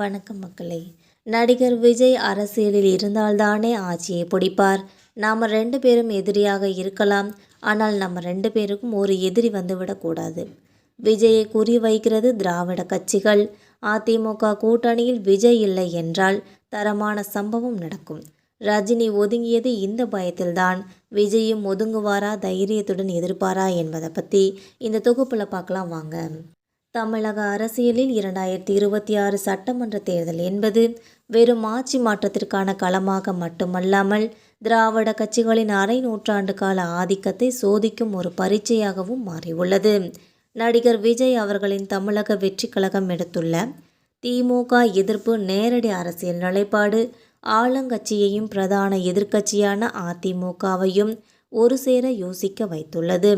வணக்கம் மக்களே. நடிகர் விஜய் அரசியலில் இருந்தால்தானே ஆட்சியை பிடிப்பார். நாம் ரெண்டு பேரும் எதிரியாக இருக்கலாம். ஆனால் நம்ம ரெண்டு பேருக்கும் ஒரு எதிரி வந்துவிடக்கூடாது விஜயை குறிவைக்கிறது திராவிட கட்சிகள். அதிமுக கூட்டணியில் விஜய் இல்லை என்றால் தரமான சம்பவம் நடக்கும். ரஜினி ஒதுங்கியது இந்த பயத்தில்தான். விஜயும் ஒதுங்குவாரா தைரியத்துடன் எதிர்ப்பாரா என்பதை பற்றி இந்த தொகுப்பில் பார்க்கலாம் வாங்க. தமிழக அரசியலில் இரண்டாயிரத்தி இருபத்தி ஆறு சட்டமன்ற தேர்தல் என்பது வெறும் ஆட்சி மாற்றத்திற்கான களமாக மட்டுமல்லாமல் திராவிட கட்சிகளின் அரை நூற்றாண்டு கால ஆதிக்கத்தை சோதிக்கும் ஒரு பரீட்சையாகவும் மாறியுள்ளது. நடிகர் விஜய் அவர்களின் தமிழக வெற்றி கழகம் எடுத்துள்ள திமுக எதிர்ப்பு நேரடி அரசியல் நிலைப்பாடு ஆளுங்கட்சியையும் பிரதான எதிர்க்கட்சியான அதிமுகவையும் ஒரு சேர யோசிக்க வைத்துள்ளது.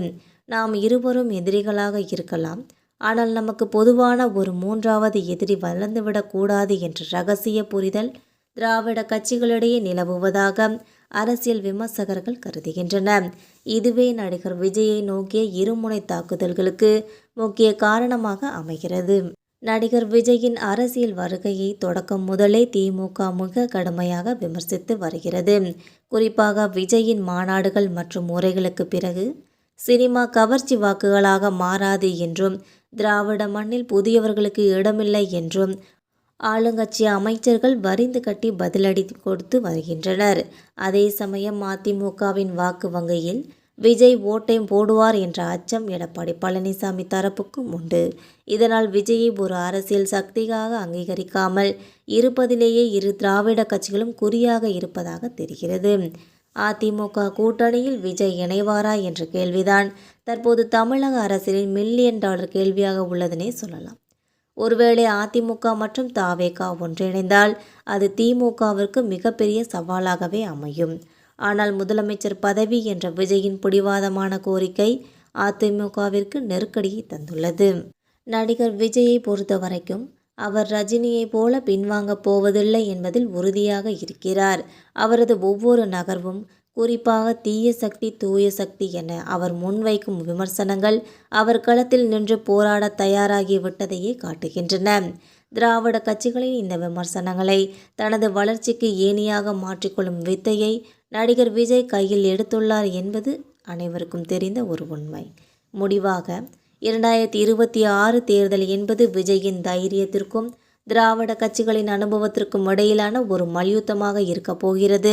நாம் இருவரும் எதிரிகளாக இருக்கலாம். ஆனால் நமக்கு பொதுவான ஒரு மூன்றாவது எதிரி வளர்ந்துவிடக்கூடாது என்ற ரகசிய புரிதல் திராவிட கட்சிகளிடையே நிலவுவதாக அரசியல் விமர்சகர்கள் கருதுகின்றனர். இதுவே நடிகர் விஜயை நோக்கிய இருமுனை தாக்குதல்களுக்கு முக்கிய காரணமாக அமைகிறது. நடிகர் விஜயின் அரசியல் வருகையை தொடக்கம் முதலே திமுக மிக கடுமையாக விமர்சித்து வருகிறது. குறிப்பாக விஜயின் மாநாடுகள் மற்றும் உரைகளுக்கு பிறகு சினிமா கவர்ச்சி வாக்குகளாக மாறாது என்றும் திராவிட மண்ணில் புதியவர்களுக்கு இடமில்லை என்றும் ஆளுங்கட்சி அமைச்சர்கள் வரிந்து கட்டி பதிலடி கொடுத்து வருகின்றனர். அதே சமயம் அதிமுகவின் வாக்கு வங்கியில் விஜய் ஓட்டையும் போடுவார் என்ற அச்சம் எடப்பாடி பழனிசாமி தரப்புக்கும் உண்டு. இதனால் விஜயை ஒரு அரசியல் சக்தியாக அங்கீகரிக்காமல் இருப்பதிலேயே இரு திராவிட கட்சிகளும் குறியாக இருப்பதாக தெரிகிறது. அதிமுக கூட்டணியில் விஜய் இணைவாரா என்ற கேள்விதான். தற்போது தமிழக அரசியலில் மில்லியன் டாலர் கேள்வியாக உள்ளதனே சொல்லலாம். ஒருவேளை அதிமுக மற்றும் தாவேகா ஒன்றிணைந்தால் அது திமுகவிற்கு மிகப்பெரிய சவாலாகவே அமையும். ஆனால் முதலமைச்சர் பதவி என்ற விஜயின் பிடிவாதமான கோரிக்கை அதிமுகவிற்கு நெருக்கடியை தந்துள்ளது. நடிகர் விஜயை பொறுத்த வரைக்கும் அவர் ரஜினியைப் போல பின்வாங்கப் போவதில்லை என்பதில் உறுதியாக இருக்கிறார். அவரது ஒவ்வொரு நகர்வும் குறிப்பாக தீய சக்தி தூய சக்தி என அவர் முன்வைக்கும் விமர்சனங்கள் அவர் களத்தில் நின்று போராட தயாராகி விட்டதையே காட்டுகின்றன. திராவிட கட்சிகளின் இந்த விமர்சனங்களை தனது வளர்ச்சிக்கு ஏணியாக மாற்றிக்கொள்ளும் வித்தையை நடிகர் விஜய் கையில் எடுத்துள்ளார் என்பது அனைவருக்கும் தெரிந்த ஒரு உண்மை. முடிவாக இரண்டாயிரத்தி இருபத்தி ஆறு தேர்தல் என்பது விஜயின் தைரியத்திற்கும் திராவிட கட்சிகளின் அனுபவத்திற்கும் இடையிலான ஒரு மல்யுத்தமாக இருக்கப் போகிறது.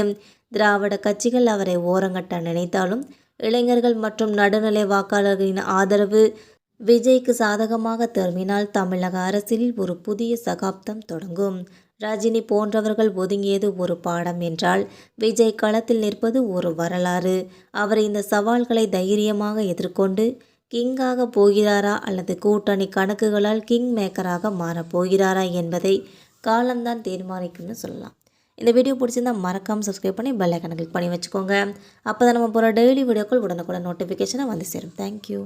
திராவிட கட்சிகள் அவரை ஓரங்கட்ட நினைத்தாலும் இளைஞர்கள் மற்றும் நடுநிலை வாக்காளர்களின் ஆதரவு விஜய்க்கு சாதகமாக திரும்பினால் தமிழக அரசியலில் ஒரு புதிய சகாப்தம் தொடங்கும். ரஜினி போன்றவர்கள் ஒதுங்கியது ஒரு பாடம் என்றால் விஜய் களத்தில் நிற்பது ஒரு வரலாறு. அவர் இந்த சவால்களை தைரியமாக எதிர்கொண்டு கிங்காக போகிறாரா அல்லது கூட்டணி கணக்குகளால் கிங் மேக்கராக மாறப் போகிறாரா என்பதை காலம்தான் தீர்மானிக்கும்னு சொல்லலாம். இந்த வீடியோ பிடிச்சிருந்தால் மறக்காமல் சப்ஸ்கிரைப் பண்ணி பெல் ஐக்கனை கிளிக் பண்ணி வச்சுக்கோங்க. அப்போ தான் நம்ம போகிற டெய்லி வீடியோக்கள் உடனுக்குடன் நோட்டிஃபிகேஷனை வந்து சேரும். தேங்க்யூ